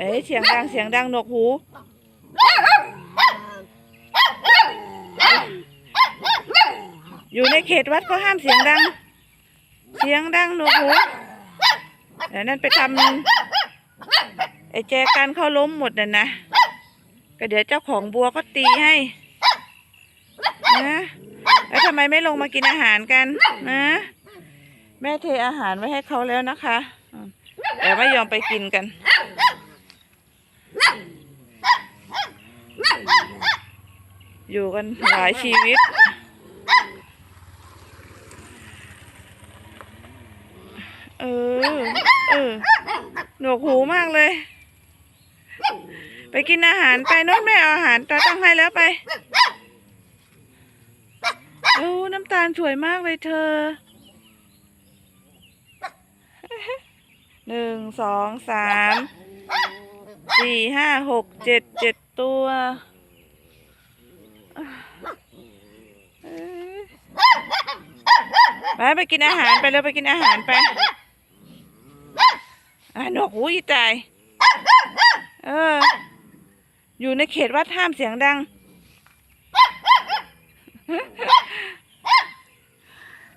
เอ้ยเสียงดังเสียงดังหนวกหู อยู่ในเขตวัดก็ห้ามเสียงดัง เสียงดังหนวกหูเดี๋ยวนั้นไปทำไอ้แจกันเขาล้มหมดน่ะนะก็เดี๋ยวเจ้าของบัวก็ตีให้นะแล้วทำไมไม่ลงมากินอาหารกันนะ แม่เทอาหารไว้ให้เขาแล้วนะคะแต่ไม่ยอมไปกินกัน อยู่กันหลายชีวิต เออ เออ หนวกหูมากเลย ไปกินอาหารไปน้นแม่เอาอาหารตาตั้งให้แล้วไปโอ้น้ำตาลสวยมากเลยเธอ หนึ่ง สอง สาม สี่ ห้า หก เจ็ด เจ็ดตัว ไปไปกินอาหารไปเลยไปกินอาหารไปอะหนวกหูอีตายเออ อยู่ในเขตวัดห้ามเสียงดัง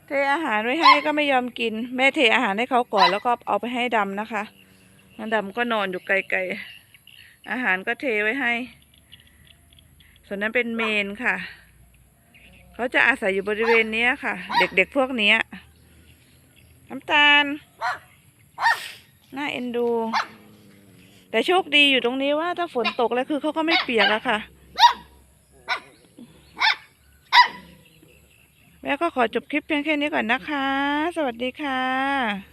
เทอาหารไว้ให้ก็ไม่ยอมกิน แม่เทอาหารให้เขาก่อนแล้วก็เอาไปให้ดำนะคะดำก็นอนอยู่ไกลๆ อาหารก็เทไว้ให้ ส่วนนั้นเป็นเมนค่ะ เขาจะอาศัยอยู่บริเวณนี้ค่ะ เด็กๆพวกนี้น้ำตาล น่าเอ็นดู แต่โชคดีอยู่ตรงนี้ว่าถ้าฝนตกแล้วคือเขาก็ไม่เปียกอะค่ะ แม่ก็ขอจบคลิปเพียงแค่นี้ก่อนนะคะ สวัสดีค่ะ